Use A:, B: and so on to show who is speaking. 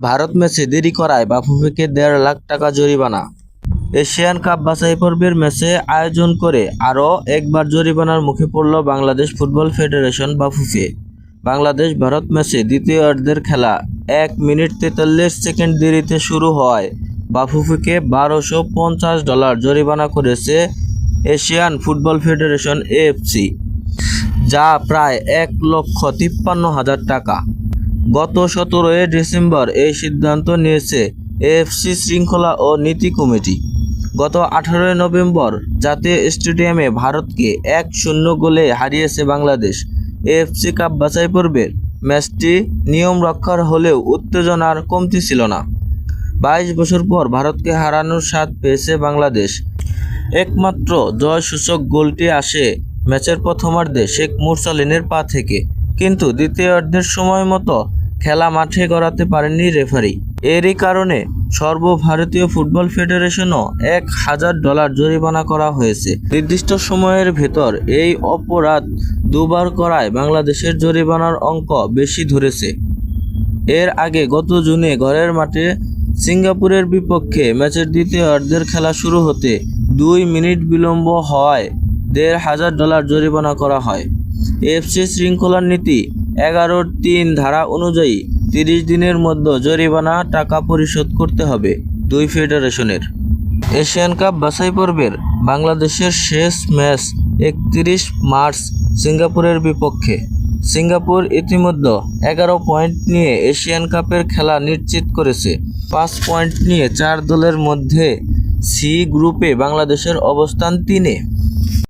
A: ভারত ম্যাচে দেরি করায় বাফুফেকে দেড় লাখ টাকা জরিমানা। এশিয়ান কাপ বাছাই পর্বের ম্যাচে আয়োজন করে আরও একবার জরিমানার মুখে পড়ল বাংলাদেশ ফুটবল ফেডারেশন বাফুফে। বাংলাদেশ ভারত ম্যাচে দ্বিতীয়ার্ধের খেলা, এক মিনিট তেতাল্লিশ সেকেন্ড দেরিতে শুরু হয়। বাফুফেকে বারোশো পঞ্চাশ ডলার জরিমানা করেছে এশিয়ান ফুটবল ফেডারেশন এএফসি, যা প্রায় এক লক্ষ তিপ্পান্ন হাজার টাকা। গত সতেরোই ডিসেম্বর এই সিদ্ধান্ত নিয়েছে এএফসি শৃঙ্খলা ও নীতি কমিটি। গত আঠারোই নভেম্বর জাতীয় স্টেডিয়ামে ভারতকে এক শূন্য গোলে হারিয়েছে বাংলাদেশ। এএফসি কাপ বাছাই পর্বের ম্যাচটি নিয়ম রক্ষার হলেও উত্তেজনার কমতি ছিল না। বাইশ বছর পর ভারতকে হারানোর স্বাদ পেয়েছে বাংলাদেশ। একমাত্র জয়সূচক গোলটি আসে ম্যাচের প্রথমার্ধে শেখ মুরসালিনের পা থেকে। কিন্তু দ্বিতীয় অর্ধের সময় মতো খেলা মাঠে গড়াতে পারেননি রেফারি। এরই কারণে সর্বভারতীয় ফুটবল ফেডারেশনও এক হাজার ডলার জরিমানা করা হয়েছে। নির্দিষ্ট সময়ের ভেতর এই অপরাধ দুবার করায় বাংলাদেশের জরিমানার অঙ্ক বেশি ধরেছে। এর আগে গত জুনে ঘরের মাঠে সিঙ্গাপুরের বিপক্ষে ম্যাচের দ্বিতীয় অর্ধের খেলা শুরু হতে দুই মিনিট বিলম্ব হওয়ায় দেড় হাজার ডলার জরিমানা করা হয়। এফসি শৃঙ্খলার নীতি এগারোর তিন ধারা অনুযায়ী তিরিশ দিনের মধ্যে জরিমানা টাকা পরিশোধ করতে হবে দুই ফেডারেশনের। এশিয়ান কাপ বাছাই পর্বের বাংলাদেশের শেষ ম্যাচ একত্রিশ মার্চ সিঙ্গাপুরের বিপক্ষে। সিঙ্গাপুর ইতিমধ্যে এগারো পয়েন্ট নিয়ে এশিয়ান কাপের খেলা নিশ্চিত করেছে। পাঁচ পয়েন্ট নিয়ে চার দলের মধ্যে সি গ্রুপে বাংলাদেশের অবস্থান তিনে।